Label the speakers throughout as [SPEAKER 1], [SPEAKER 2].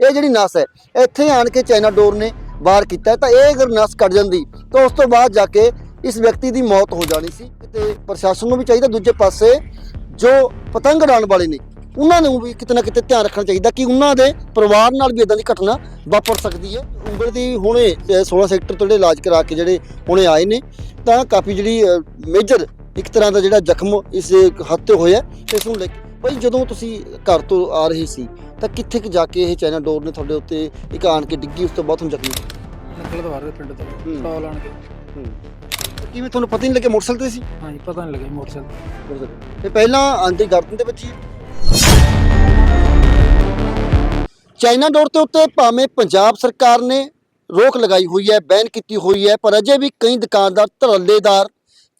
[SPEAKER 1] ਇਹ ਜਿਹੜੀ ਨਸ ਹੈ ਇੱਥੇ ਆਣ ਕੇ ਚਾਈਨਾ ਡੋਰ ਨੇ ਵਾਰ ਕੀਤਾ ਤਾਂ ਇਹ ਅਗਰ ਨਸ ਕੱਟ ਜਾਂਦੀ ਤਾਂ ਉਸ ਤੋਂ ਬਾਅਦ ਜਾ ਕੇ ਇਸ ਵਿਅਕਤੀ ਦੀ ਮੌਤ ਹੋ ਜਾਣੀ ਸੀ। ਤੇ ਪ੍ਰਸ਼ਾਸਨ ਨੂੰ ਵੀ ਚਾਹੀਦਾ ਦੂਜੇ ਪਾਸੇ ਜੋ ਪਤੰਗ ਉਡਾਉਣ ਵਾਲੇ ਨੇ ਉਹਨਾਂ ਨੂੰ ਵੀ ਕਿਤੇ ਨਾ ਕਿਤੇ ਧਿਆਨ ਰੱਖਣਾ ਚਾਹੀਦਾ ਕਿ ਉਹਨਾਂ ਦੇ ਪਰਿਵਾਰ ਨਾਲ ਵੀ ਇਦਾਂ ਦੀ ਘਟਨਾ ਵਾਪਰ ਸਕਦੀ ਹੈ। ਉਂਗਲ ਦੀ ਹੁਣੇ ਅ, 16 ਸੈਕਟਰ ਤੋਂ ਜਿਹੜੇ ਇਲਾਜ ਕਰਾ ਕੇ ਜਿਹੜੇ ਹੁਣੇ ਆਏ ਨੇ ਤਾਂ ਕਾਫੀ ਜਿਹੜੀ ਮੇਜਰ ਇੱਕ ਤਰ੍ਹਾਂ ਦਾ ਜਿਹੜਾ ਜ਼ਖਮ ਇਸ ਹੱਥ ਤੇ ਹੋਇਆ ਇਸ ਨੂੰ ਲੈ ਕੇ ਭਾਈ ਜਦੋਂ ਤੁਸੀਂ ਘਰ ਤੋਂ ਆ ਰਹੇ ਸੀ ਤਾਂ ਕਿੱਥੇ ਕਿ ਜਾ ਕੇ ਇਹ ਚਾਈਨਾ ਡੋਰ ਨੇ ਤੁਹਾਡੇ ਉੱਤੇ ਇੱਕ ਆਣ ਕੇ ਡਿੱਗੀ ਉਸ ਤੋਂ ਬਾਅਦ ਤੁਹਾਨੂੰ ਜ਼ਖਮੀ?
[SPEAKER 2] ਨਿਕਲ ਦਵਾਰ ਦੇ ਪਿੰਡ ਤੋਂ। ਸਟਾਲ ਆਣ ਕੇ।
[SPEAKER 1] ਕਿਵੇਂ ਤੁਹਾਨੂੰ ਪਤਾ ਨਹੀਂ ਲੱਗਿਆ ਮੋਟਰਸਾਈਕਲ ਤੇ ਸੀ?
[SPEAKER 2] ਹਾਂਜੀ ਪਤਾ ਨਹੀਂ ਲੱਗਿਆ ਮੋਟਰਸਾਈਕਲ
[SPEAKER 1] ਤੇ। ਪਹਿਲਾਂ ਆਂਟੀ ਗਰਦਨ ਦੇ ਵੱਜੀ ਚਾਈਨਾ ਡੋਰ ਤੇ ਉੱਤੇ ਭਾਵੇਂ ਪੰਜਾਬ ਸਰਕਾਰ ਨੇ ਰੋਕ ਲਗਾਈ ਹੋਈ ਹੈ ਬੈਨ ਕੀਤੀ ਹੋਈ ਹੈ ਪਰ ਅਜੇ ਵੀ ਕਈ ਦੁਕਾਨਦਾਰ ਧਰੱਲੇਦਾਰ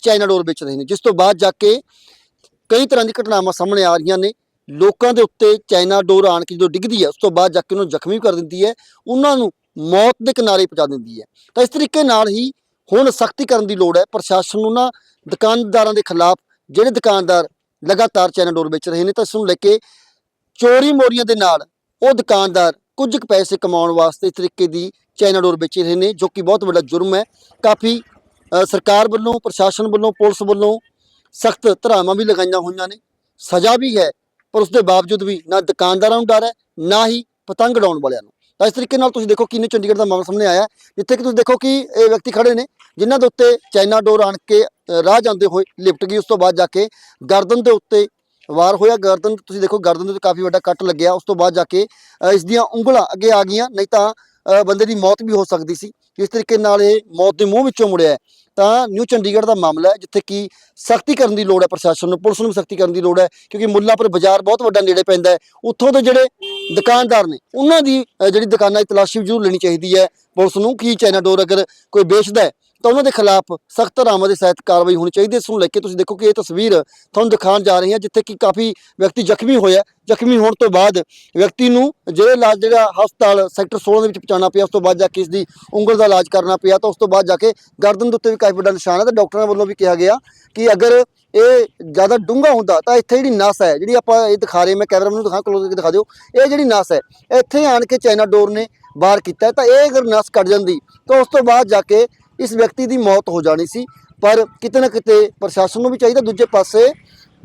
[SPEAKER 1] ਚਾਈਨਾ ਡੋਰ ਵੇਚ ਰਹੇ ਨੇ। ਜਿਸ ਤੋਂ ਬਾਅਦ ਜਾ ਕੇ ਕਈ ਤਰ੍ਹਾਂ ਦੀ ਘਟਨਾਵਾਂ ਸਾਹਮਣੇ ਆ ਰਹੀਆਂ ਨੇ। ਲੋਕਾਂ ਦੇ ਉੱਤੇ ਚਾਈਨਾ ਡੋਰ ਆਣ ਕੇ ਜਦੋਂ ਡਿੱਗਦੀ ਹੈ, ਉਸ ਤੋਂ ਬਾਅਦ ਜਾ ਕੇ ਉਹਨੂੰ ਜ਼ਖਮੀ ਕਰ ਦਿੰਦੀ ਹੈ, ਉਹਨਾਂ ਨੂੰ ਮੌਤ ਦੇ ਕਿਨਾਰੇ ਪਹੁੰਚਾ ਦਿੰਦੀ ਹੈ। ਤਾਂ ਇਸ ਤਰੀਕੇ ਨਾਲ ਹੀ ਹੁਣ ਸਖਤੀ ਕਰਨ ਦੀ ਲੋੜ ਹੈ। ਪ੍ਰਸ਼ਾਸਨ ਨੂੰ ਨਾ ਦੁਕਾਨਦਾਰਾਂ ਦੇ ਖਿਲਾਫ ਜਿਹੜੇ ਦੁਕਾਨਦਾਰ ਲਗਾਤਾਰ ਚਾਈਨਾ ਡੋਰ ਵੇਚ ਰਹੇ ਨੇ, ਤਾਂ ਇਸ ਨੂੰ ਲੈ ਕੇ ਚੋਰੀ ਮੋਰੀਆਂ ਦੇ ਨਾਲ ਉਹ ਦੁਕਾਨਦਾਰ ਕੁਝ ਕੁ ਪੈਸੇ ਕਮਾਉਣ ਵਾਸਤੇ ਇਸ ਤਰੀਕੇ ਦੀ ਚਾਈਨਾ ਡੋਰ ਵੇਚ ਰਹੇ ਨੇ, ਜੋ ਕਿ ਬਹੁਤ ਵੱਡਾ ਜੁਰਮ ਹੈ। ਕਾਫੀ ਸਰਕਾਰ ਵੱਲੋਂ, ਪ੍ਰਸ਼ਾਸਨ ਵੱਲੋਂ, ਪੁਲਿਸ ਵੱਲੋਂ ਸਖਤ ਧਰਾਵਾਂ ਵੀ ਲਗਾਈਆਂ ਹੋਈਆਂ ਨੇ। ਸਜ਼ਾ ਵੀ ਹੈ, ਪਰ ਉਸ ਦੇ ਬਾਵਜੂਦ ਵੀ ਨਾ ਦੁਕਾਨਦਾਰਾਂ ਨੂੰ ਡਰ ਹੈ, ਨਾ ਹੀ ਪਤੰਗ ਉਡਾਉਣ ਵਾਲਿਆਂ ਨੂੰ। ਤਾਂ ਇਸ ਤਰੀਕੇ ਨਾਲ ਤੁਸੀਂ ਦੇਖੋ ਕਿੰਨੇ ਚੰਡੀਗੜ੍ਹ ਦਾ ਮਾਮਲਾ ਸਾਹਮਣੇ ਆਇਆ ਜਿੱਥੇ ਕਿ ਤੁਸੀਂ ਦੇਖੋ ਕਿ ਇਹ ਵਿਅਕਤੀ ਖੜੇ ਨੇ, ਜਿਨ੍ਹਾਂ ਦੇ ਉੱਤੇ ਚਾਈਨਾ ਡੋਰ ਆਣ ਕੇ ਰਾਹ ਜਾਂਦੇ ਹੋਏ ਲਿਪਟ ਗਈ, ਉਸ ਤੋਂ ਬਾਅਦ ਜਾ ਕੇ ਗਰਦਨ ਦੇ ਉੱਤੇ ਵਾਰ ਹੋਇਆ। ਗਰਦਨ, ਤੁਸੀਂ ਦੇਖੋ ਗਰਦਨ ਦੇ ਉੱਤੇ ਕਾਫੀ ਵੱਡਾ ਕੱਟ ਲੱਗਿਆ, ਉਸ ਤੋਂ ਬਾਅਦ ਜਾ ਕੇ ਇਸ ਦੀਆਂ ਉਂਗਲਾਂ ਅੱਗੇ ਆ ਗਈਆਂ, ਨਹੀਂ ਤਾਂ ਬੰਦੇ ਦੀ ਮੌਤ ਵੀ ਹੋ ਸਕਦੀ ਸੀ। ਇਸ ਤਰੀਕੇ ਨਾਲ ਇਹ ਮੌਤ ਦੇ ਮੂੰਹ ਵਿੱਚੋਂ ਮੁੜਿਆ ਹੈ। ਤਾਂ ਨਿਊ ਚੰਡੀਗੜ੍ਹ ਦਾ ਮਾਮਲਾ ਹੈ, ਜਿੱਥੇ ਕਿ ਸਖਤੀ ਕਰਨ ਦੀ ਲੋੜ ਹੈ ਪ੍ਰਸ਼ਾਸਨ ਨੂੰ, ਪੁਲਿਸ ਨੂੰ ਵੀ ਸਖਤੀ ਕਰਨ ਦੀ ਲੋੜ ਹੈ, ਕਿਉਂਕਿ ਮੁੱਲਾਂਪੁਰ ਬਾਜ਼ਾਰ ਬਹੁਤ ਵੱਡਾ ਨੇੜੇ ਪੈਂਦਾ ਹੈ। ਉੱਥੋਂ ਦੇ ਜਿਹੜੇ ਦੁਕਾਨਦਾਰ ਨੇ, ਉਹਨਾਂ ਦੀ ਜਿਹੜੀ ਦੁਕਾਨਾਂ ਦੀ ਤਲਾਸ਼ੀ ਜ਼ਰੂਰ ਲੈਣੀ ਚਾਹੀਦੀ ਹੈ। ਪੁਲਿਸ ਨੂੰ ਕੀ ਚਾਈਨਾ ਡੋਰ ਅਗਰ ਕੋਈ ਵੇਚਦਾ ਹੈ ਤਾਂ ਉਹਨਾਂ ਦੇ ਖਿਲਾਫ ਸਖਤ ਧਾਰਾਵਾਂ ਦੇ ਸਹਿਤ ਕਾਰਵਾਈ ਹੋਣੀ ਚਾਹੀਦੀ ਇਸ ਨੂੰ ਲੈ ਕੇ ਤੁਸੀਂ ਦੇਖੋ ਕਿ ਇਹ ਤਸਵੀਰ ਤੁਹਾਨੂੰ ਦਿਖਾਉਣ ਜਾ ਰਹੀ ਹੈ, ਜਿੱਥੇ ਕਿ ਕਾਫੀ ਵਿਅਕਤੀ ਜ਼ਖਮੀ ਹੋਇਆ ਜ਼ਖਮੀ ਹੋਣ ਤੋਂ ਬਾਅਦ ਵਿਅਕਤੀ ਨੂੰ ਜਿਹੜੇ ਇਲਾਜ ਜਿਹੜਾ ਹਸਪਤਾਲ ਸੈਕਟਰ 16 ਦੇ ਵਿੱਚ ਪਹੁੰਚਾਉਣਾ ਪਿਆ, ਉਸ ਤੋਂ ਬਾਅਦ ਜਾ ਕੇ ਇਸ ਦੀ ਉਂਗਲ ਦਾ ਇਲਾਜ ਕਰਨਾ ਪਿਆ, ਤਾਂ ਉਸ ਤੋਂ ਬਾਅਦ ਜਾ ਕੇ ਗਰਦਨ ਦੇ ਉੱਤੇ ਵੀ ਕਾਫੀ ਵੱਡਾ ਨਿਸ਼ਾਨ ਹੈ। ਤੇ ਡਾਕਟਰਾਂ ਵੱਲੋਂ ਵੀ ਕਿਹਾ ਗਿਆ ਕਿ ਅਗਰ ਇਹ ਜ਼ਿਆਦਾ ਡੂੰਘਾ ਹੁੰਦਾ, ਤਾਂ ਇੱਥੇ ਜਿਹੜੀ ਨਸ ਹੈ, ਜਿਹੜੀ ਆਪਾਂ ਇਹ ਦਿਖਾ ਰਹੇ ਮੈਂ ਕੈਮਰਾ ਨੂੰ ਦਿਖਾ ਕਲੋਜ਼ ਕਰਕੇ ਦਿਖਾ ਦਿਓ, ਇਹ ਜਿਹੜੀ ਨਸ ਹੈ, ਇੱਥੇ ਆਣ ਕੇ ਚਾਈਨਾ ਡੋਰ ਨੇ ਬਾਹਰ ਕੀਤਾ ਤਾਂ ਇਹ ਅਗਰ ਨਸ ਕੱਟ ਜਾਂਦੀ, ਤਾਂ ਉਸ ਤੋਂ ਬਾਅਦ ਜਾ ਕੇ ਇਸ ਵਿਅਕਤੀ ਦੀ ਮੌਤ ਹੋ ਜਾਣੀ ਸੀ, ਪਰ ਕਿਤੇ ਨਾ ਕਿਤੇ ਪ੍ਰਸ਼ਾਸਨ ਨੂੰ ਵੀ ਚਾਹੀਦਾ ਦੂਜੇ ਪਾਸੇ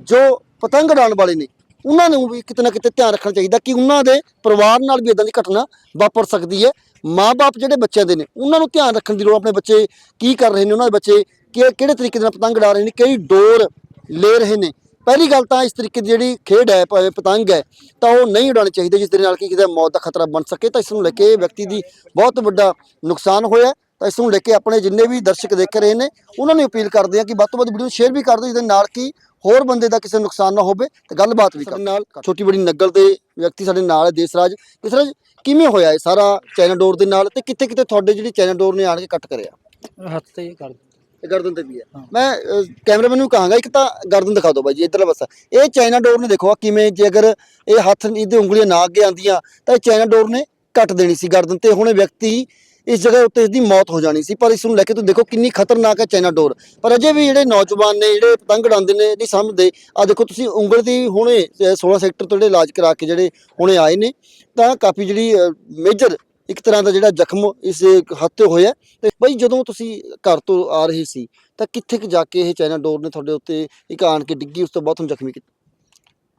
[SPEAKER 1] ਜੋ ਪਤੰਗ ਉਡਾਉਣ ਵਾਲੇ ਨੇ, ਉਹਨਾਂ ਨੂੰ ਵੀ ਕਿਤੇ ਨਾ ਕਿਤੇ ਧਿਆਨ ਰੱਖਣਾ ਚਾਹੀਦਾ ਕਿ ਉਹਨਾਂ ਦੇ ਪਰਿਵਾਰ ਨਾਲ ਵੀ ਇਦਾਂ ਦੀ ਘਟਨਾ ਵਾਪਰ ਸਕਦੀ ਹੈ। ਮਾਪੇ ਜਿਹੜੇ ਬੱਚਿਆਂ ਦੇ ਨੇ, ਉਹਨਾਂ ਨੂੰ ਧਿਆਨ ਰੱਖਣ ਦੀ ਲੋੜ ਆਪਣੇ ਬੱਚੇ ਕੀ ਕਰ ਰਹੇ ਨੇ, ਉਹਨਾਂ ਦੇ ਬੱਚੇ ਕਿ, ਕਿਹੜੇ ਤਰੀਕੇ ਦੇ ਨਾਲ ਪਤੰਗ ਉਡਾ ਰਹੇ ਨੇ, ਕਈ ਡੋਰ ਲੈ ਰਹੇ ਨੇ। ਪਹਿਲੀ ਗੱਲ ਤਾਂ ਇਸ ਤਰੀਕੇ ਦੀ ਜਿਹੜੀ ਖੇਡ ਹੈ ਭਾਵੇਂ ਪਤੰਗ ਹੈ, ਤਾਂ ਉਹ ਨਹੀਂ ਉਡਾਉਣੀ ਚਾਹੀਦੀ, ਜਿਸ ਦੇ ਨਾਲ ਕਿ ਕਿਸੇ ਮੌਤ ਦਾ ਖਤਰਾ ਬਣ ਸਕੇ, ਤਾਂ ਇਸ ਨੂੰ ਲੈ ਕੇ ਇਹ ਵਿਅਕਤੀ ਦੀ ਬਹੁਤ ਵੱਡਾ ਨੁਕਸਾਨ ਹੋਇਆ। ਇਸ ਨੂੰ ਲੈ ਕੇ ਆਪਣੇ ਜਿੰਨੇ ਵੀ ਦਰਸ਼ਕ ਦੇਖ ਰਹੇ ਨੇ ਉਹਨਾਂ ਨੂੰ ਅਪੀਲ ਕਰਦੇ ਆ ਕਿ ਵੱਧ ਤੋਂ ਵੱਧ ਵੀਡੀਓ ਸ਼ੇਅਰ ਵੀ ਕਰ ਦਿਓ ਜਿਹਦੇ ਨਾਲ ਕਿ ਹੋਰ ਬੰਦੇ ਦਾ ਕਿਸੇ ਨੂੰ ਨੁਕਸਾਨ ਨਾ ਹੋਵੇ ਤੇ ਗੱਲਬਾਤ ਵੀ ਕਰ ਨਾਲ ਛੋਟੀ ਬੜੀ ਨਗਲ ਦੇ ਵਿਅਕਤੀ ਸਾਡੇ ਨਾਲ ਹੈ ਦੇਸਰਾਜ। ਦੇਸਰਾਜ ਕਿਵੇਂ ਹੋਇਆ ਇਹ ਸਾਰਾ ਚਾਈਨਾ ਡੋਰ ਦੇ ਨਾਲ ਤੇ ਕਿੱਥੇ ਕਿੱਥੇ ਤੁਹਾਡੇ ਜਿਹੜੀ ਚਾਈਨਾ ਡੋਰ ਨੇ ਆਣ ਕੇ ਕੱਟ ਕਰਿਆ?
[SPEAKER 2] ਹੱਥ ਤੇ ਇਹ ਕਰ ਦਿੰਦੇ।
[SPEAKER 1] ਇਹ ਗਰਦਨ ਤੇ ਵੀ ਹੈ। ਮੈਂ ਕੈਮਰਾਮੈਨ ਨੂੰ ਕਹਾਂਗਾ ਇੱਕ ਤਾਂ ਗਰਦਨ ਦਿਖਾ ਦਿਓ ਬਾਈ ਜੀ ਇਧਰਲਾ ਪਾਸਾ। ਇਹ ਚਾਈਨਾ ਡੋਰ ਨੇ ਦੇਖੋ ਕਿਵੇਂ ਜੇ ਅਗਰ ਇਹ ਹੱਥ ਇਹਦੇ ਉਂਗਲੀਆਂ ਨਾ ਅੱਗੇ ਆਂਦੀਆਂ ਤਾਂ ਇਹ ਚਾਈਨਾ ਡੋਰ ਨੇ ਕੱਟ ਦੇਣੀ ਸੀ ਗਰਦਨ ਤੇ। ਹੁਣ ਇਹ ਵਿਅਕਤੀ ਇਸ ਜਗ੍ਹਾ ਉੱਤੇ ਇਸ ਦੀ ਮੌਤ ਹੋ ਜਾਣੀ ਸੀ। ਪਰ ਇਸ ਨੂੰ ਲੈ ਕੇ ਤੁਸੀਂ ਦੇਖੋ ਕਿੰਨੀ ਖਤਰਨਾਕ ਹੈ ਚਾਈਨਾ ਡੋਰ। ਪਰ ਅਜੇ ਵੀ ਜਿਹੜੇ ਨੌਜਵਾਨ ਨੇ ਜਿਹੜੇ ਪਤੰਗ ਉਡਾਉਂਦੇ ਨੇ ਨਹੀਂ ਸਮਝਦੇ ਆ ਦੇਖੋ ਤੁਸੀਂ ਉਂਗਲ ਦੀ ਹੁਣੇ ਅ, 16 ਸੈਕਟਰ ਤੋਂ ਜਿਹੜੇ ਇਲਾਜ ਕਰਾ ਕੇ ਜਿਹੜੇ ਹੁਣੇ ਆਏ ਨੇ ਤਾਂ ਕਾਫੀ ਜਿਹੜੀ ਮੇਜਰ ਇੱਕ ਤਰ੍ਹਾਂ ਦਾ ਜਿਹੜਾ ਜ਼ਖਮ ਇਸ ਹੱਥ ਤੇ ਹੋਇਆ। ਤੇ ਬਈ ਜਦੋਂ ਤੁਸੀਂ ਘਰ ਤੋਂ ਆ ਰਹੇ ਸੀ ਤਾਂ ਕਿੱਥੇ ਕਿ ਜਾ ਕੇ ਇਹ ਚਾਈਨਾ ਡੋਰ ਨੇ ਤੁਹਾਡੇ ਉੱਤੇ ਇੱਕ ਆਣ ਕੇ ਡਿੱਗੀ ਉਸ ਤੋਂ ਬਾਅਦ ਤੁਹਾਨੂੰ ਜ਼ਖਮੀ ਕੀਤਾ?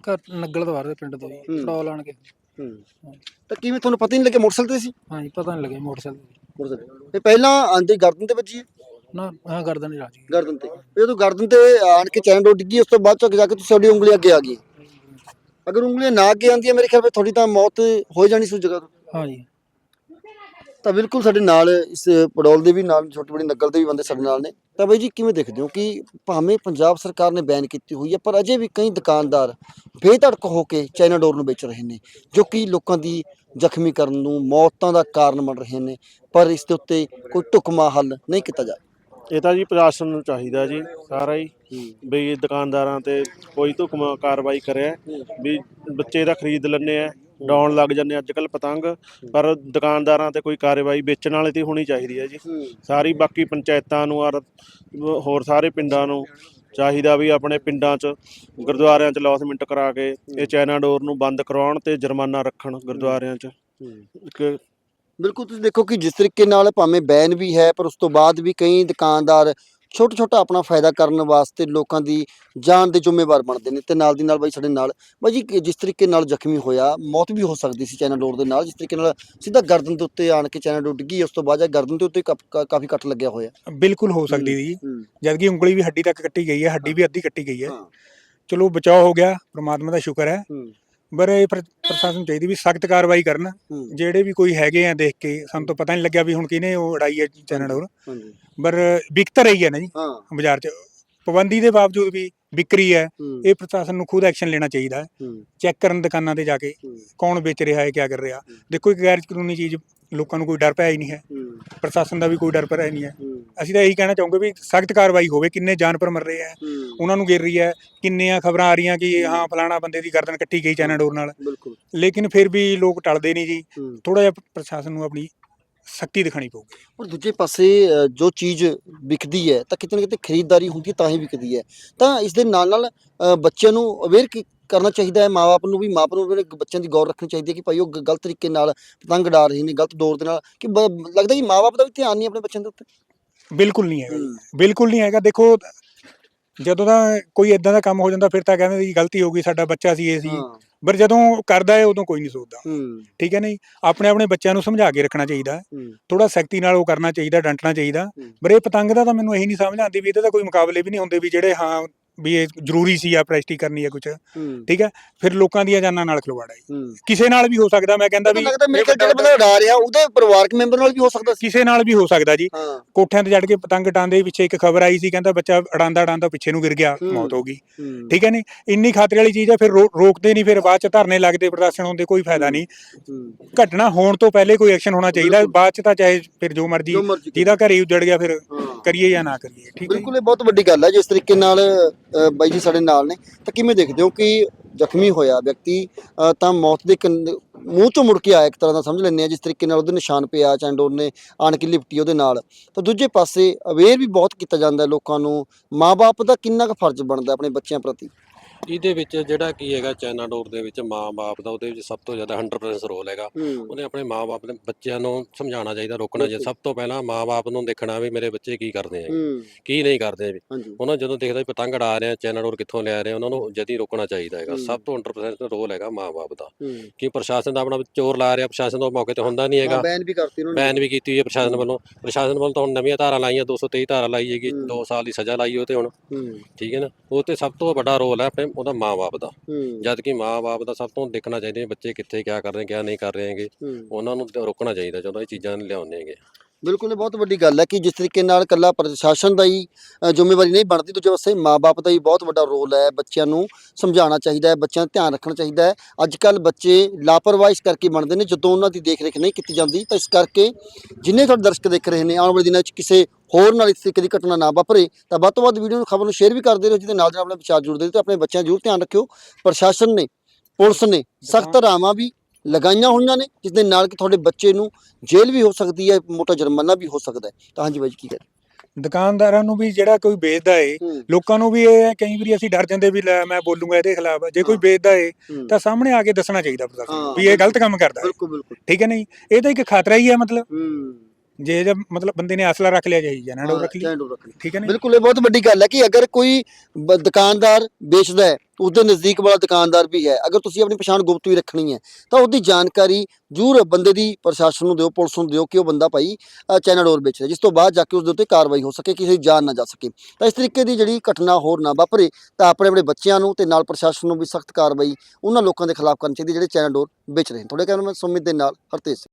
[SPEAKER 2] ਘਰ ਨਗਲ ਦਵਾਰ ਦੇ ਪਿੰਡ ਤੋਂ। ਸਟਾਲ ਆਣ ਕੇ।
[SPEAKER 1] ਤਾਂ ਕਿਵੇਂ ਤੁਹਾਨੂੰ ਪਤਾ ਹੀ ਨਹੀਂ ਲੱਗਿਆ ਮੋਟਰਸਾਈਕਲ ਤੇ ਸੀ?
[SPEAKER 2] ਹਾਂਜੀ ਪਤਾ ਨਹੀਂ ਲੱਗਿਆ ਮੋਟਰਸਾਈਕਲ
[SPEAKER 1] ਤੇ। ਪਹਿਲਾਂ ਆਂਦੇ ਗਰਦਨ ਤੇ ਵੱਜੀ ਹੈ?
[SPEAKER 2] ਨਾ ਹਾਂ ਗਰਦਨ ਨਹੀਂ ਰਾਜੀ
[SPEAKER 1] ਗਰਦਨ ਤੇ। ਫਿਰ ਜਦੋਂ ਗਰਦਨ ਤੇ ਆਣ ਕੇ ਚਾਈਨਾ ਡੋਰ ਡਿੱਗੀ ਉਸ ਤੋਂ ਬਾਅਦ ਚੱਕ ਜਾ ਕੇ ਤੁਸੀਂ ਤੁਹਾਡੀ ਉਂਗਲੀ ਅੱਗੇ ਆ ਗਈ। ਅਗਰ ਉਂਗਲੀਆਂ ਨਾ ਅੱਗੇ ਆਉਂਦੀਆਂ ਮੇਰੇ ਖਿਆਲ ਵਿੱਚ ਤੁਹਾਡੀ ਤਾਂ ਮੌਤ ਹੋ ਜਾਣੀ ਸੀ ਉਸ ਜਗ੍ਹਾ ਤੋਂ।
[SPEAKER 2] ਹਾਂਜੀ।
[SPEAKER 1] ਤਾਂ ਬਿਲਕੁਲ ਸਾਡੇ ਨਾਲ ਇਸ ਪੜੋਲ ਦੇ ਵੀ ਨਾਲ, ਛੋਟੀ ਬੜੀ ਨਗਲ ਦੇ ਵੀ ਬੰਦੇ ਸਾਡੇ ਨਾਲ ਨੇ। ਤਾਂ ਬਾਈ ਜੀ, ਕਿਵੇਂ ਦੇਖਦੇ ਹੋ ਕਿ ਭਾਵੇਂ ਪੰਜਾਬ ਸਰਕਾਰ ਨੇ ਬੈਨ ਕੀਤੀ ਹੋਈ ਹੈ, ਪਰ ਅਜੇ ਵੀ ਕਈ ਦੁਕਾਨਦਾਰ ਬੇਧੜਕ ਹੋ ਕੇ ਚਾਈਨਾ ਡੋਰ ਨੂੰ ਵੇਚ ਰਹੇ ਨੇ, ਜੋ ਕਿ ਲੋਕਾਂ ਦੀ ਜ਼ਖਮੀ ਕਰਨ ਨੂੰ, ਮੌਤਾਂ ਦਾ ਕਾਰਨ ਬਣ ਰਹੇ ਨੇ, ਪਰ ਇਸ ਦੇ ਉੱਤੇ ਕੋਈ ਢੁਕਮਾ ਹੱਲ ਨਹੀਂ ਕੀਤਾ ਜਾ
[SPEAKER 3] ਇਹ ਤਾਂ ਜੀ ਪ੍ਰਸ਼ਾਸਨ ਨੂੰ ਚਾਹੀਦਾ ਜੀ, ਸਾਰਾ ਹੀ, ਵੀ ਦੁਕਾਨਦਾਰਾਂ ਤੇ ਕੋਈ ਧੁਕਮਾ ਕਾਰਵਾਈ ਕਰਿਆ ਵੀ ਬੱਚੇ ਦਾ ਖਰੀਦ ਲੈਂਦੇ ਆ ਡਾਉਣ ਲੱਗ ਜਾਂਦੇ ਅੱਜ ਕੱਲ ਪਤੰਗ ਪਰ ਦੁਕਾਨਦਾਰਾਂ ਤੇ ਕੋਈ ਕਾਰਵਾਈ ਵੇਚਣ ਵਾਲੇ ਤੇ ਹੋਣੀ ਚਾਹੀਦੀ ਹੈ ਜੀ। ਸਾਰੀ ਬਾਕੀ ਪੰਚਾਇਤਾਂ ਨੂੰ ਔਰ ਹੋਰ ਸਾਰੇ ਪਿੰਡਾਂ ਨੂੰ ਚਾਹੀਦਾ ਵੀ ਆਪਣੇ ਪਿੰਡਾਂ 'ਚ ਗੁਰਦੁਆਰਿਆਂ 'ਚ ਲੌਸਮੈਂਟ ਕਰਾ ਕੇ ਇਹ ਚਾਈਨਾ ਡੋਰ ਨੂੰ ਬੰਦ ਕਰਾਉਣ ਤੇ ਜੁਰਮਾਨਾ ਰੱਖਣ ਗੁਰਦੁਆਰਿਆਂ 'ਚ। ਕਿ
[SPEAKER 1] ਬਿਲਕੁਲ ਤੁਸੀਂ ਦੇਖੋ ਕਿ ਜਿਸ ਤਰੀਕੇ ਨਾਲ ਭਾਵੇਂ ਬੈਨ ਵੀ ਹੈ ਪਰ ਉਸ ਤੋਂ ਬਾਅਦ ਵੀ ਕਈ ਦੁਕਾਨਦਾਰ ਛੋਟਾ ਛੋਟਾ ਆਪਣਾ ਫਾਇਦਾ ਕਰਨ ਵਾਸਤੇ ਲੋਕਾਂ ਦੀ ਜਾਨ ਦੇ ਜ਼ਿੰਮੇਵਾਰ ਬਣਦੇ ਨੇ ਤੇ ਨਾਲ ਦੀ ਨਾਲ ਬਾਈ ਸਾਡੇ ਨਾਲ ਬਾਈ ਜੀ ਜਿਸ ਤਰੀਕੇ ਨਾਲ ਜ਼ਖਮੀ ਹੋਇਆ ਮੌਤ ਵੀ ਹੋ ਸਕਦੀ ਸੀ ਚਾਈਨਾ ਡੋਰ ਦੇ ਨਾਲ ਜਿਸ ਤਰੀਕੇ ਨਾਲ ਸਿੱਧਾ ਗਰਦਨ ਦੇ ਉੱਤੇ ਆਣ ਕੇ ਚਾਈਨਾ ਡੋਰ ਡਿੱਗੀ ਉਸ ਤੋਂ ਬਾਅਦ ਜਾਂ ਗਰਦਨ ਦੇ ਉੱਤੇ ਕਾਫੀ ਕੱਟ ਲੱਗਿਆ ਹੋਇਆ।
[SPEAKER 4] ਬਿਲਕੁਲ ਹੋ ਸਕਦੀ ਸੀ
[SPEAKER 1] ਹੂੰ।
[SPEAKER 4] ਜਦ ਕਿ ਉਂਗਲੀ ਵੀ ਹੱਡੀ ਤੱਕ ਕੱਟੀ ਗਈ ਹੈ ਹੱਡੀ ਵੀ ਅੱਧੀ ਕੱਟੀ ਗਈ ਹੈ। ਚਲੋ ਬਚਾਅ ਹੋ ਗਿਆ ਪ੍ਰਮਾਤਮਾ ਦਾ ਸ਼ੁਕਰ ਹੂੰ। ਪਰ ਇਹ ਪ੍ਰ- ਪ੍ਰਸ਼ਾਸਨ ਨੂੰ ਚਾਹੀਦੀ ਵੀ ਸਖਤ ਕਾਰਵਾਈ ਕਰਨ।
[SPEAKER 1] ਹੂੰ।
[SPEAKER 4] ਜਿਹੜੇ ਵੀ ਕੋਈ ਹੈਗੇ ਆ ਦੇਖ ਕੇ ਸਾਨੂੰ ਤਾਂ ਪਤਾ ਨਹੀਂ ਲੱਗਿਆ ਵੀ ਹੁਣ ਕਿਹਨੇ ਉਹ ਉਡਾਈ ਹੈ ਚੈਨਲ ਡੋਰ
[SPEAKER 1] ਹਾਂਜੀ।
[SPEAKER 4] ਪਰ ਵਿਕ ਤਾਂ ਰਹੀ ਹੈ ਨਾ ਜੀ
[SPEAKER 1] ਹਾਂ।
[SPEAKER 4] ਬਾਜ਼ਾਰ 'ਚ। ਪਾਬੰਦੀ ਦੇ ਬਾਵਜੂਦ ਵੀ ਵਿਕਰੀ ਹੈ
[SPEAKER 1] ਹੂੰ।
[SPEAKER 4] ਇਹ ਪ੍ਰਸ਼ਾਸਨ ਨੂੰ ਖੁਦ ਐਕਸ਼ਨ ਲੈਣਾ ਚਾਹੀਦਾ। ਹੈ।
[SPEAKER 1] ਹੂੰ
[SPEAKER 4] ਚੈੱਕ ਕਰਨ ਦੁਕਾਨਾਂ ਤੇ ਜਾ ਕੇ
[SPEAKER 1] ਹੂੰ,
[SPEAKER 4] ਕੌਣ ਵੇਚ ਰਿਹਾ ਹੈ ਕਿਆ ਕਰ ਰਿਹਾ। ਦੇਖੋ ਇੱਕ ਗੈਰ ਕਾਨੂੰਨੀ ਚੀਜ਼ ਲੋਕਾਂ ਨੂੰ ਕੋਈ ਡਰ ਪਿਆ ਹੀ ਨਹੀਂ ਹੈ।
[SPEAKER 1] ਹੂੰ।
[SPEAKER 4] ਪ੍ਰਸ਼ਾਸਨ ਦਾ ਵੀ ਕੋਈ ਡਰ ਪਿਆ ਨਹੀਂ ਹੈ
[SPEAKER 1] ਹੂੰ।
[SPEAKER 4] ਅਸੀਂ ਤਾਂ ਇਹੀ ਕਹਿਣਾ ਚਾਹੋਗੇ ਵੀ ਸਖਤ ਕਾਰਵਾਈ ਹੋਵੇ ਕਿੰਨੇ ਜਾਨਵਰ ਮਰ ਰਹੇ ਹੂੰ। ਉਹਨਾਂ ਨੂੰ ਗਿਰ ਰਹੀ ਹੈ ਕਿੰਨੀਆਂ ਖਬਰਾਂ ਆ ਰਹੀਆਂ ਕਿ ਹਾਂ। ਫਲਾਣਾ ਬੰਦੇ ਦੀ ਗਰਦਨ ਕੱਟੀ ਗਈ ਚਾਈਨਾ ਡੋਰ ਨਾਲ।
[SPEAKER 1] ਬਿਲਕੁਲ।
[SPEAKER 4] ਲੇਕਿਨ ਫਿਰ ਵੀ ਲੋਕ ਟਲਦੇ ਨਹੀਂ ਜੀ। ਥੋੜਾ ਜਿਹਾ ਪ੍ਰਸ਼ਾਸਨ ਨੂੰ ਆਪਣੀ ਸਖਤੀ ਦਿਖਾਣੀ ਪਊਗੀ।
[SPEAKER 1] ਔਰ ਦੂਜੇ ਪਾਸੇ ਜੋ ਚੀਜ਼ ਵਿਕਦੀ ਹੈ ਤਾਂ ਕਿਤੇ ਨਾ ਕਿਤੇ ਖਰੀਦਦਾਰੀ ਹੁੰਦੀ ਹੈ ਤਾਂ ਹੀ ਵਿਕਦੀ ਹੈ। ਤਾਂ ਇਸ ਦੇ ਨਾਲ ਨਾਲ ਬੱਚਿਆਂ ਨੂੰ ਅਵੇਅਰ ਕਰਨਾ ਚਾਹੀਦਾ ਹੈ ਮਾਪੇ ਨੂੰ ਵੀ ਮਾਪੇ ਨੂੰ ਵੀ ਬੱਚਿਆਂ ਦੀ ਗੌਰ ਰੱਖਣੀ ਚਾਹੀਦੀ ਹੈ ਕਿ ਭਾਈ ਉਹ ਗਲਤ ਤਰੀਕੇ ਨਾਲ ਪਤੰਗ ਉਡਾ ਰਹੇ ਨੇ ਗਲਤ ਦੌਰ ਦੇ ਨਾਲ ਕਿ ਲੱਗਦਾ ਕਿ ਮਾਪੇ ਦਾ ਵੀ ਧਿਆਨ ਨਹੀਂ ਆਪਣੇ ਬੱਚਿਆਂ ਦੇ ਉੱਤੇ।
[SPEAKER 4] ਬਿਲਕੁਲ ਨਹੀਂ ਹੈਗਾ। ਬਿਲਕੁਲ ਨਹੀਂ ਹੈਗਾ। ਦੇਖੋ ਜਦੋਂ ਦਾ ਕੋਈ ਇਦਾਂ ਦਾ ਕੰਮ ਹੋ ਜਾਂਦਾ ਫਿਰ ਤਾਂ ਕਹਿੰਦੇ ਜੀ ਗਲਤੀ ਹੋ ਗਈ ਸਾਡਾ ਬੱਚਾ ਸੀ ਇਹ ਸੀ। ਪਰ ਜਦੋਂ ਕਰਦਾ ਹੈ ਉਦੋਂ ਕੋਈ ਨਹੀਂ ਸੋਚਦਾ। ਠੀਕ ਹੈ ਨਹੀਂ ਆਪਣੇ ਆਪਣੇ ਬੱਚਿਆਂ ਨੂੰ ਸਮਝਾ ਕੇ ਰੱਖਣਾ ਚਾਹੀਦਾ। ਥੋੜਾ ਸਖਤੀ ਨਾਲ ਉਹ ਕਰਨਾ ਚਾਹੀਦਾ ਡੰਟਣਾ ਚਾਹੀਦਾ। ਪਰ ਇਹ ਪਤੰਗ ਦਾ ਤਾਂ ਮੈਨੂੰ ਇਹੀ ਨਹੀਂ ਸਮਝ ਆਉਂਦੀ ਵੀ ਇਹਦੇ ਤਾਂ ਕੋਈ ਮੁਕਾਬਲੇ ਵੀ ਨਹੀਂ ਹੁੰਦੇ ਵੀ ਜਿਹੜੇ ਹਾਂ ਵੀ ਇਹ ਜ਼ਰੂਰੀ ਸੀ ਆ ਪ੍ਰੈਸਟੀ ਕਰਨੀ ਹੈ ਕੁਝ ਠੀਕ ਹੈ? ਫਿਰ ਲੋਕਾਂ ਦੀਆਂ ਜਾਨਾਂ ਨਾਲ ਖਿਲਵਾੜ ਹੈ। ਕਿਸੇ ਨਾਲ ਵੀ ਹੋ ਸਕਦਾ ਮੈਂ ਕਹਿੰਦਾ ਵੀ
[SPEAKER 1] ਲੱਗਦਾ ਮੇਰੇ ਖਿਆਲ ਜਿਹੜਾ ਬੰਦਾ ਉਡਾ ਰਿਹਾ ਉਹਦੇ ਪਰਿਵਾਰਕ ਮੈਂਬਰ ਨਾਲ ਵੀ ਹੋ ਸਕਦਾ
[SPEAKER 4] ਕਿਸੇ ਨਾਲ ਵੀ ਹੋ ਸਕਦਾ ਜੀ। ਕੋਠਿਆਂ ਤੇ ਚੜ ਕੇ ਪਤੰਗ ਟਾਂਦੇ ਪਿੱਛੇ ਇੱਕ ਖਬਰ ਆਈ ਸੀ ਕਹਿੰਦਾ ਬੱਚਾ ਅੜਾਂਦਾ ਅੜਾਂਦਾ ਪਿੱਛੇ ਨੂੰ ਗਿਰ ਗਿਆ। ਮੌਤ ਹੋ ਗਈ। ਠੀਕ ਹੈ ਨਹੀਂ ਇੰਨੀ ਖਾਤਰੇ ਵਾਲੀ ਚੀਜ਼ ਹੈ ਫਿਰ ਰੋਕਦੇ ਨਹੀਂ ਫਿਰ ਬਾਅਦ ਚ ਧਰਨੇ ਲੱਗਦੇ ਪ੍ਰਦਰਸ਼ਨ ਹੁੰਦੇ ਕੋਈ ਫਾਇਦਾ ਨਹੀਂ ਘਟਨਾ ਹੋਣ ਤੋਂ ਪਹਿਲੇ ਕੋਈ ਐਕਸ਼ਨ ਹੋਣਾ ਚਾਹੀਦਾ। ਬਾਅਦ ਚ ਤਾਂ ਚਾਹੇ ਫਿਰ ਜੋ ਮਰਜ਼ੀ ਜਿਹਦਾ ਘਰ ਉਜੜ ਗਿਆ ਫਿਰ ਕਰੀਏ ਜਾਂ ਨਾ ਕਰੀਏ। ਠੀਕ ਹੈ?
[SPEAKER 1] ਬਿਲਕੁਲ ਇਹ ਬਹੁਤ ਵੱਡੀ ਗੱਲ ਹੈ ਜਿਸ ਤਰੀਕੇ ਨਾਲ ਬਾਈ ਜੀ ਸਾਡੇ ਨਾਲ ਨੇ ਤਾਂ ਕਿਵੇਂ ਦੇਖਦੇ ਹੋ ਕਿ ਜ਼ਖਮੀ ਹੋਇਆ ਵਿਅਕਤੀ ਅ, ਤਾਂ ਮੌਤ ਦੇ ਕੰਨ- ਮੂੰਹ ਤੋਂ ਮੁੜ ਕੇ ਆਇਆ ਇੱਕ ਤਰ੍ਹਾਂ ਦਾ ਸਮਝ ਲੈਂਦੇ ਆ ਜਿਸ ਤਰੀਕੇ ਨਾਲ ਉਹਦੇ ਨਿਸ਼ਾਨ ਪਿਆ ਚੈਂਡੋਰ ਨੇ ਆਣ ਕੇ ਲਿਪਟੀ ਉਹਦੇ ਨਾਲ। ਤਾਂ ਦੂਜੇ ਪਾਸੇ ਅਵੇਅਰ ਵੀ ਬਹੁਤ ਕੀਤਾ ਜਾਂਦਾ ਲੋਕਾਂ ਨੂੰ ਮਾਪੇ ਦਾ ਕਿੰਨਾ ਕੁ ਫਰਜ਼ ਬਣਦਾ ਆਪਣੇ ਬੱਚਿਆਂ ਪ੍ਰਤੀ?
[SPEAKER 5] ਇਹਦੇ ਵਿੱਚ ਜਿਹੜਾ ਕੀ ਹੈਗਾ ਚਾਈਨਾ ਡੋਰ ਦੇ ਵਿੱਚ ਮਾਂ-ਬਾਪ ਦਾ ਉਹਦੇ ਵਿੱਚ ਸਭ ਤੋਂ ਜ਼ਿਆਦਾ 100% ਰੋਲ ਹੈਗਾ। ਉਹਨੇ ਆਪਣੇ ਮਾਂ-ਬਾਪ ਦੇ ਬੱਚਿਆਂ ਨੂੰ ਸਮਝਾਉਣਾ ਚਾਹੀਦਾ ਰੋਕਣਾ ਚਾਹੀਦਾ। ਸਭ ਤੋਂ ਪਹਿਲਾਂ ਮਾਂ-ਬਾਪ ਨੂੰ ਦੇਖਣਾ ਵੀ ਮੇਰੇ ਬੱਚੇ ਕੀ ਕਰਦੇ ਆ ਕੀ ਨਹੀਂ ਕਰਦੇ ਵੀ। ਉਹਨਾਂ ਜਦੋਂ ਦੇਖਦਾ ਪਤੰਗ ਉਡਾ ਰਹੇ ਆ ਚਾਈਨਾ ਡੋਰ ਕਿੱਥੋਂ ਲਿਆ ਰਹੇ ਆ ਉਹਨਾਂ ਨੂੰ ਜਦੀ ਰੋਕਣਾ ਚਾਹੀਦਾ ਹੈਗਾ। ਸਭ ਤੋਂ 100% ਰੋਲ ਹੈਗਾ ਮਾਂ-ਬਾਪ ਦਾ। ਕਿ ਪ੍ਰਸ਼ਾਸਨ ਦਾ ਆਪਣਾ ਚੋਰ ਲਾ ਰਿਹਾ ਪ੍ਰਸ਼ਾਸਨ ਦਾ ਮੌਕੇ ਤੇ ਹੁੰਦਾ ਨਹੀਂ ਹੈਗਾ।
[SPEAKER 1] ਬੈਨ ਵੀ ਕਰਤੀ ਉਹਨਾਂ ਨੇ।
[SPEAKER 5] ਬੈਨ ਵੀ ਕੀਤੀ ਹੋਈ ਹੈ ਪ੍ਰਸ਼ਾਸਨ ਵੱਲੋਂ। ਪ੍ਰਸ਼ਾਸਨ ਵੱਲੋਂ ਤਾਂ ਹੁਣ ਨਵੀਆਂ ਧਾਰਾ ਲਾਈਆਂ 223 ਧਾਰਾ ਲਾਈ ਹੈਗੀ
[SPEAKER 1] ਹੂੰ।
[SPEAKER 5] 2 ਸਾਲ ਦੀ ਸਜ਼ਾ ਲਾਈ ਉਹ ਤੇ ਹੁਣ। ਠੀਕ ਹੈ ਨਾ? ਉਹ ਤੇ ਸਭ ਤੋਂ ਵੱਡਾ ਰੋਲ ਹੈ ਆਪਣੇ ਉਹਦਾ ਮਾਂ-ਬਾਪ ਦਾ।
[SPEAKER 1] ਹੂੰ।
[SPEAKER 5] ਜਦ ਕਿ ਮਾਂ-ਬਾਪ ਦਾ ਸਭ ਤੋਂ ਦੇਖਣਾ ਚਾਹੀਦਾ ਹੈ ਬੱਚੇ ਕਿੱਥੇ ਕਿਆ ਕਰ ਰਹੇ ਕਿਆ ਨਹੀਂ ਕਰ ਰਹੇ ਹੈਗੇ। ਉਹਨਾਂ ਨੂੰ ਰੋਕਣਾ ਚਾਹੀਦਾ ਜਦੋਂ ਇਹ ਚੀਜ਼ਾਂ ਲਿਆਉਂਦੇ ਹੈਗੇ।
[SPEAKER 1] ਬਿਲਕੁਲ ਇਹ ਬਹੁਤ ਵੱਡੀ ਗੱਲ ਹੈ ਕਿ ਜਿਸ ਤਰੀਕੇ ਨਾਲ ਕੱਲਾ ਪ੍ਰਸ਼ਾਸਨ ਦਾ ਹੀ ਅ, ਜ਼ਿੰਮੇਵਾਰੀ ਨਹੀਂ ਬਣਦੀ ਦੂਜੇ ਪਾਸੇ ਮਾਪੇ ਦਾ ਹੀ ਬਹੁਤ ਵੱਡਾ ਰੋਲ ਹੈ। ਬੱਚਿਆਂ ਨੂੰ ਸਮਝਾਉਣਾ ਚਾਹੀਦਾ ਹੈ ਬੱਚਿਆਂ ਦਾ ਧਿਆਨ ਰੱਖਣਾ ਚਾਹੀਦਾ ਹੈ। ਅੱਜ ਕੱਲ ਬੱਚੇ ਲਾਪਰਵਾਹੀ ਇਸ ਕਰਕੇ ਬਣਦੇ ਨੇ ਜਦੋਂ ਉਹਨਾਂ ਦੀ ਦੇਖ ਰੇਖ ਨਹੀਂ ਕੀਤੀ ਜਾਂਦੀ ਤਾਂ ਇਸ ਕਰਕੇ ਜਿੰਨੇ ਤੁਹਾਡੇ ਦਰਸ਼ਕ ਦੇਖ ਰਹੇ ਨੇ ਆਉਣ ਵਾਲੇ ਦਿਨਾਂ ਵਿੱਚ ਕਿਸੇ ਹੋਰ ਨਾਲ ਇਸ ਤਰੀਕੇ ਦੀ ਘਟਨਾ ਨਾ ਵਾਪਰੇ ਤਾਂ ਵੱਧ ਤੋਂ ਵੱਧ ਵੀਡੀਓ ਨੂੰ ਖਬਰ ਨੂੰ ਸ਼ੇਅਰ ਵੀ ਕਰਦੇ ਰਹੋ ਜਿਹਦੇ ਨਾਲ ਨਾਲ ਆਪਣੇ ਵਿਚਾਰ ਜੁੜਦੇ ਰਹੋ ਤੇ ਆਪਣੇ ਬੱਚਿਆਂ ਜ਼ਰੂਰ ਧਿਆਨ ਰੱਖਿਓ। ਪ੍ਰਸ਼ਾਸਨ ਨੇ ਪੁਲਿਸ ਨੇ ਸਖਤ ਰਾਵਾਂ ਵੀ ਲਗਾਈਆਂ ਹੋਈਆਂ ਨੇ ਜਿਸ ਦੇ ਨਾਲ ਕਿ ਤੁਹਾਡੇ ਬੱਚੇ ਨੂੰ ਜੇਲ੍ਹ ਵੀ ਹੋ ਸਕਦੀ ਹੈ ਮੋਟਾ ਜੁਰਮਾਨਾ ਵੀ ਹੋ ਸਕਦਾ ਹੈ। ਤਾਂ ਹਾਂਜੀ ਬਾਈ ਜੀ ਕੀ ਕਹਿ
[SPEAKER 4] ਦੁਕਾਨਦਾਰਾਂ ਨੂੰ ਵੀ ਜਿਹੜਾ ਕੋਈ ਵੇਚਦਾ ਏ ਲੋਕਾਂ ਨੂੰ ਵੀ ਇਹ ਹੈ ਕਈ ਵਾਰੀ ਅਸੀਂ ਡਰ ਜਾਂਦੇ ਵੀ ਲੈ ਮੈਂ ਬੋਲੂੰਗਾ ਇਹਦੇ ਖਿਲਾਫ ਜੇ ਕੋਈ। ਵੇਚਦਾ ਏ ਤਾਂ ਸਾਹਮਣੇ ਆ ਕੇ ਦੱਸਣਾ ਚਾਹੀਦਾ ਪ੍ਰਸ਼ਾਸਨ ਵੀ ਇਹ ਗਲਤ ਕੰਮ ਕਰਦਾ
[SPEAKER 1] ਬਿਲਕੁਲ ਬਿਲਕੁਲ।
[SPEAKER 4] ਠੀਕ ਹੈ ਨਹੀਂ? ਇਹ ਤਾਂ ਇੱਕ ਖਤਰਾ ਹੀ ਹੈ ਮਤਲਬ। ਜੇ ਜਦ ਮਤਲਬ ਬੰਦੇ ਨੇ ਅਸਲਾ ਰੱਖ ਲਿਆ ਜਾਈ ਜਾਣਾ ਡੋਰ ਰੱਖ ਲਈ।
[SPEAKER 1] ਚੈਂਡੋ ਰੱਖਣੀ
[SPEAKER 4] ਠੀਕ ਹੈ ਨਹੀਂ
[SPEAKER 1] ਬਿਲਕੁਲ ਇਹ ਬਹੁਤ ਵੱਡੀ ਗੱਲ ਹੈ ਕਿ ਅਗਰ ਕੋਈ ਬ- ਦੁਕਾਨਦਾਰ ਵੇਚਦਾ ਹੈ ਉਸਦੇ ਨਜ਼ਦੀਕ ਵਾਲਾ ਦੁਕਾਨਦਾਰ ਵੀ ਹੈ ਅਗਰ ਤੁਸੀਂ ਆਪਣੀ ਪਛਾਣ ਗੁਪਤ ਵੀ ਰੱਖਣੀ ਹੈ ਤਾਂ ਉਹਦੀ ਜਾਣਕਾਰੀ ਜ਼ਰੂਰ ਬੰਦੇ ਦੀ ਪ੍ਰਸ਼ਾਸਨ ਨੂੰ ਦਿਓ ਪੁਲਿਸ ਨੂੰ ਦਿਓ ਕਿ ਉਹ ਬੰਦਾ ਭਾਈ ਅ, ਚਾਈਨਾ ਡੋਰ ਵੇਚ ਰਿਹਾ ਜਿਸ ਤੋਂ ਬਾਅਦ ਜਾ ਕੇ ਉਸ ਦੇ ਉੱਤੇ ਕਾਰਵਾਈ ਹੋ ਸਕੇ ਕਿਸੇ ਦੀ ਜਾਨ ਨਾ ਜਾ ਸਕੇ। ਤਾਂ ਇਸ ਤਰੀਕੇ ਦੀ ਜਿਹੜੀ ਘਟਨਾ ਹੋਰ ਨਾ ਵਾਪਰੇ ਤਾਂ ਆਪਣੇ ਆਪਣੇ ਬੱਚਿਆਂ ਨੂੰ ਤੇ ਨਾਲ ਪ੍ਰਸ਼ਾਸਨ ਨੂੰ ਵੀ ਸਖਤ ਕਾਰਵਾਈ ਉਹਨਾਂ ਲੋਕਾਂ ਦੇ ਖਿਲਾਫ ਕਰਨੀ ਚਾਹੀਦੀ ਜਿਹੜੇ ਚਾਈਨਾ ਡੋਰ ਵੇਚ ਰਹੇ ਨੇ। ਤੁਹਾਡੇ ਕਹਿਣ ਮੈਂ ਸੁਮਿਤ ਦੇ ਨਾਲ ਹਰਤੇਜ ਸਿੰਘ।